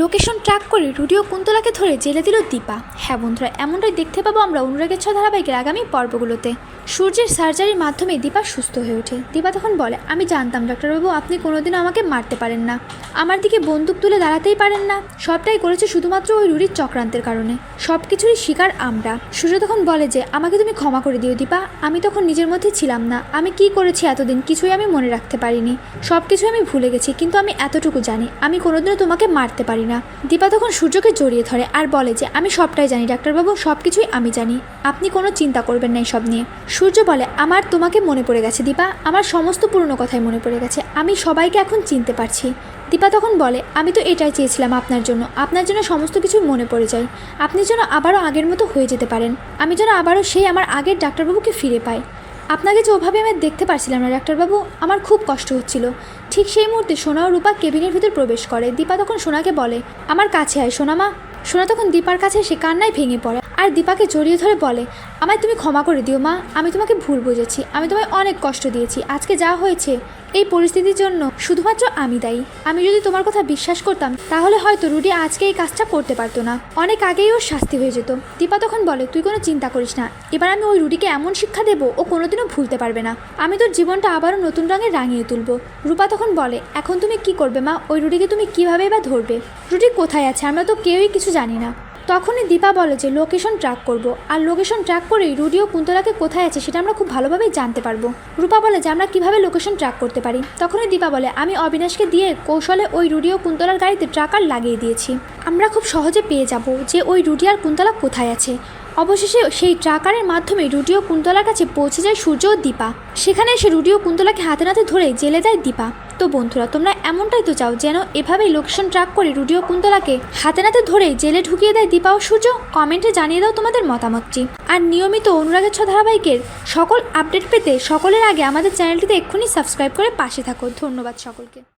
Location track করে রুডিও কুন্তলাকে ধরে জেলে দিল দীপা। হ্যাঁ বন্ধুরা, এমনটাই দেখতে পাবো আমরা অনুরাগের ছ ধারাবাহিকের আগামী পর্বগুলোতে। সূর্যের সার্জারির মাধ্যমে দীপা সুস্থ হয়ে ওঠে। দীপা তখন বলে, আমি জানতাম ডাক্তারবাবু আপনি কোনোদিনও আমাকে মারতে পারেন না। আমার দিকে বন্দুক তুলে দাঁড়াতেই পারেন না। সবটাই করেছে শুধুমাত্র ওই রুডির চক্রান্তের কারণে। সব কিছুরই শিকার আমরা। সূর্য তখন বলে যে, আমাকে তুমি ক্ষমা করে দিও দীপা। আমি তখন নিজের মধ্যে ছিলাম না। আমি কি করেছি এতদিন কিছুই আমি মনে রাখতে পারিনি। সব কিছু আমি ভুলে গেছি, কিন্তু আমি এতটুকু জানি। আমি কোনোদিনও তোমাকে মারতে পারি না। দীপা তখন সূর্যকে জড়িয়ে ধরে আর বলে যে, আমি সবটাই জানি, ডাক্তারবাবু সব কিছুই আমি জানি। আপনি কোনো চিন্তা করবেন না সব নিয়ে। সূর্য বলে, আমার তোমাকে মনে পড়ে গেছে দীপা। আমার সমস্ত পুরনো কথাই মনে পড়ে গেছে। আমি সবাইকে এখন চিনতে পারছি। দীপা তখন বলে, আমি তো এটাই চেয়েছিলাম আপনার জন্য। আপনার জন্য সমস্ত কিছু মনে পড়ে যায়। আপনি যেন আবারও আগের মতো হয়ে যেতে পারেন। আমি যেন আবারও সেই আমার আগের ডাক্তারবাবুকে ফিরে পাই। আপনাকে যে ওভাবে আমি দেখতে পারছিলাম না, ডাক্তারবাবু, আমার খুব কষ্ট হচ্ছিল। ঠিক সেই মুহূর্তে সোনা ও রূপা কেবিনের ভিতর প্রবেশ করে। দীপা তখন সোনাকে বলে, আমার কাছে আয় সোনা মা। সোনা তখন দীপার কাছে সে কান্নায় ভেঙে পড়ে আর দীপাকে জড়িয়ে ধরে বলে, আমায় তুমি ক্ষমা করে দিও মা, আমি তোমাকে ভুল বুঝেছি, আমি তোমায় অনেক কষ্ট দিয়েছি, আজকে যা হয়েছে এই পরিস্থিতির জন্য শুধুমাত্র আমি দায়ী। আমি যদি তোমার কথা বিশ্বাস করতাম, তাহলে হয়তো রুডি আজকে এই কাজটা করতে পারতো না। অনেক আগেই ওর শাস্তি হয়ে যেত। দীপা তখন বলে, তুই কোনো চিন্তা করিস না। এবার আমি ওই রুডিকে এমন শিক্ষা দেবো, ও কোনোদিনও ভুলতে পারবে না। আমি তোর জীবনটা আবারও নতুন রঙে রাঙিয়ে তুলবো। রূপা তখন বলে, এখন তুমি কি করবে মা? ওই রুডিকে তুমি কীভাবে বা ধরবে? রুডি কোথায় আছে? আমরা তো কেউই কিছু জানি না। তখনই দীপা বলে যে লোকেশন ট্র্যাক করব। আর লোকেশন ট্র্যাক করেই রুডিও কুন্তলাকে কোথায় আছে সেটা আমরা খুব ভালোভাবেই জানতে পারব। রূপা বলে যে, আমরা কীভাবে লোকেশন ট্র্যাক করতে পারি? তখনই দীপা বলে, আমি অবিনাশকে দিয়ে কৌশলে ওই রুডিও কুন্তলার গাড়িতে ট্রাকার লাগিয়ে দিয়েছি। আমরা খুব সহজে পেয়ে যাব যে ওই রুডি আর কুন্তলা কোথায় আছে। অবশেষে সেই ট্রাকারের মাধ্যমে রুডিও কুন্তলার কাছে পৌঁছে যায় সূর্য ও দীপা। সেখানে এসে রুডিও কুন্তলাকে হাতে নাতে ধরে জেলে দেয় দীপা। তো বন্ধুরা, তোমরা এমনটাই তো চাও যেন এভাবেই লোকেশন ট্র্যাক করে রুডিও কুন্তলাকে হাতে নাতে ধরে জেলে ঢুকিয়ে দেয় দীপা ও সূর্য? কমেন্টে জানিয়ে দাও তোমাদের মতামতটি। আর নিয়মিত অনুরাগের ছ ধারাবাহিকের সকল আপডেট পেতে সকলের আগে আমাদের চ্যানেলটিতে এক্ষুনি সাবস্ক্রাইব করে পাশে থাকো। ধন্যবাদ সকলকে।